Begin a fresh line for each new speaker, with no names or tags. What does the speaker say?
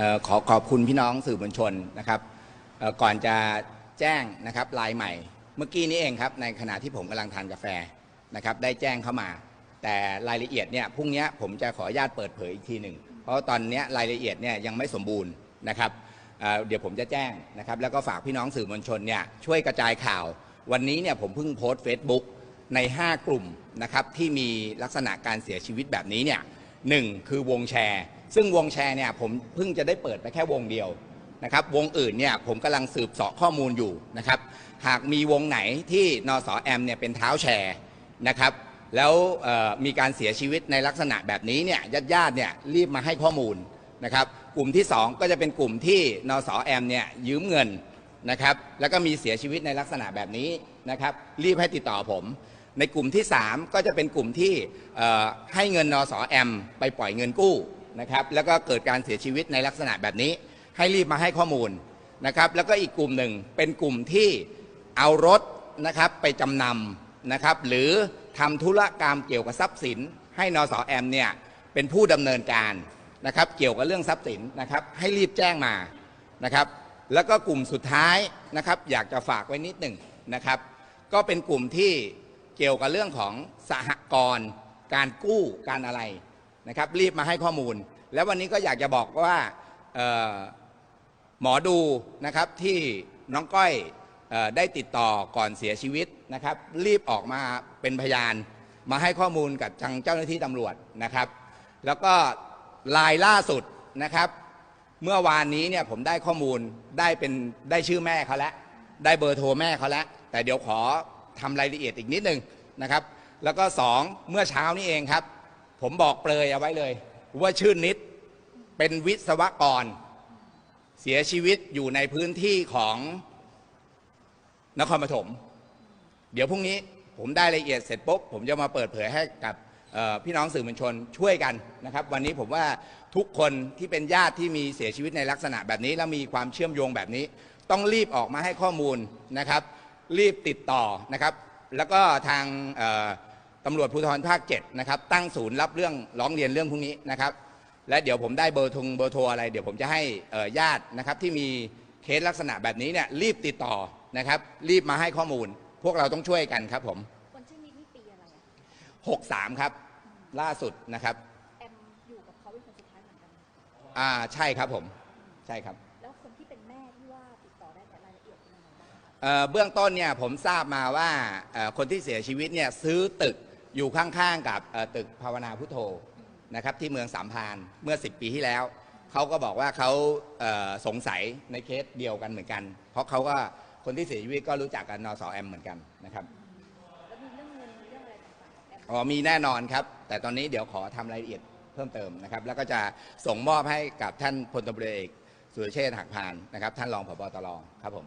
ออขอขอบคุณพี่น้องสื่อมวลชนนะครับก่อนจะแจ้งนะครับลายใหม่ เมื่อกี้นี้เองครับในขณะที่ผมกำลังทานกาแฟนะครับได้แจ้งเข้ามา แต่รายละเอียดเนี่ยพรุ่งนี้ผมจะขออนุญาตเปิดเผยอีกทีหนึ่งเพราะตอนนี้รายละเอียดเนี่ยยังไม่สมบูรณ์นะครับเเดี๋ยวผมจะแจ้งนะครับแล้วก็ฝากพี่น้องสื่อมวลชนเนี่ยช่วยกระจายข่าว วันนี้เนี่ยผมเพิ่งโพสต์ Facebook ใน 5 กลุ่มนะครับที่มีลักษณะการเสียชีวิตแบบนี้เนี่ยหนึ่งคือวงแชร์ ซึ่งวงแชร์เนี่ยผมเพิ่งจะได้เปิดไปแค่วงเดียวนะครับ วงอื่นเนี่ยผมกำลังสืบเสาะข้อมูลอยู่นะครับ หากมีวงไหนที่นสแอมเนี่ยเป็นเท้าแชร์นะครับ แล้วมีการเสียชีวิตในลักษณะแบบนี้เนี่ยญาติญาติเนี่ยรีบมาให้ข้อมูลนะครับกลุ่มที่ 2 ก็จะเป็นกลุ่มที่นสแอมเนี่ยยืมเงินนะครับ แล้วก็มีเสียชีวิตในลักษณะแบบนี้นะครับ รีบให้ติดต่อผม ในกลุ่มที่ 3 ก็จะเป็นกลุ่มที่ให้เงินนสแอมไปปล่อยเงินกู้ นะครับแล้วก็เกิดการเสียชีวิตในลักษณะแบบนี้ ให้รีบมาให้ข้อมูลนะครับแล้วก็อีกกลุ่มหนึ่งเป็นกลุ่มที่เอารถนะครับไปจำนำนะครับหรือทำธุรกรรมเกี่ยวกับทรัพย์สิน ให้นสแอมเนี่ยเป็นผู้ดำเนินการนะครับเกี่ยวกับเรื่องทรัพย์สินนะครับให้รีบแจ้งมานะครับแล้วก็กลุ่มสุดท้ายนะครับอยากจะฝากไว้นิดหนึ่งนะครับก็เป็นกลุ่มที่เกี่ยวกับเรื่องของสหกรณ์การกู้การอะไร นะครับรีบมาให้ข้อมูล แล้ววันนี้ก็อยากจะบอกว่าหมอดูนะครับที่น้องก้อยออได้ติดต่อก่อนเสียชีวิตนะครับ รีบออกมาเป็นพยาน มาให้ข้อมูลกับทางเจ้าหน้าที่ตำรวจนะครับ แล้วก็ลายล่าสุดนะครับ เมื่อวานนี้เนี่ยผมได้ข้อมูลได้เป็นได้ชื่อแม่เขาแล้วได้เบอร์โทรแม่เขาแล้วแต่เดี๋ยวขอทำรายละเอียดอีกนิดนึงนะครับ แล้วก็สองเมื่อเช้านี้เองครับ ผมบอกเปลยเอาไว้เลย ว่าชื่อนิดเป็นวิศวกร เสียชีวิตอยู่ในพื้นที่ของนครปฐมเดี๋ยวพรุ่งนี้ผมได้รายละเอียดเสร็จปุ๊บผมจะมาเปิดเผยให้กับพี่น้องสื่อมวลชนช่วยกันนะครับ วันนี้ผมว่าทุกคนที่เป็นญาติที่มีเสียชีวิตในลักษณะแบบนี้ แล้วมีความเชื่อมโยงแบบนี้ ต้องรีบออกมาให้ข้อมูลนะครับ รีบติดต่อนะครับ แล้วก็ทาง ตำรวจภูธรภาค7นะครับตั้งศูนย์รับเรื่องร้องเรียนเรื่องพวกนี้นะครับ และเดี๋ยวผมได้เบอร์ทงเบอร์โทรอะไร เดี๋ยวผมจะให้เอ่อญาตินะครับที่มีเคสลักษณะแบบนี้เนี่ยรีบติดต่อนะครับ รีบมาให้ข้อมูล พวกเราต้องช่วยกันครับผม
คนชื่อนิดนี่ปีอะไรอะ
63ครับ ล่าสุดนะครับ
แอมอยู่กับเขาเป็นคนสุดท้ายเหมือนกัน
อ่าใช่ครับผมใช่ครับ
แล้วคนที่เป็นแม่ที่ว่าติดต่อได้แต่รายละเอียดเป็นยังไงบ้างคะ
เอ่อเบื้องต้นเนี่ยผมทราบมาว่าเอ่อคนที่เสียชีวิตเนี่ยซื้อตึก อยู่ข้างๆกับเอ่อตึกภาวนาพุทโธนะครับที่เมืองสามพรานเมื่อ 10 ปีที่แล้ว เขาก็บอกว่าเขาเอ่อสงสัยในเคสเดียวกันเหมือนกัน เพราะเขาก็คนที่เสียชีวิตก็รู้จักกันนสแอมเหมือนกันนะครับ
แล้วมีเรื่องเงินมีเรื่องอะไรต่างๆกับแอม
อ๋อมีแน่นอนครับ แต่ตอนนี้เดี๋ยวขอทำรายละเอียดเพิ่มเติมนะครับ แล้วก็จะส่งมอบให้กับท่านพลตำรวจเอกสุรเชษฐ์หักพานนะครับ ท่านรองผบตรครับผม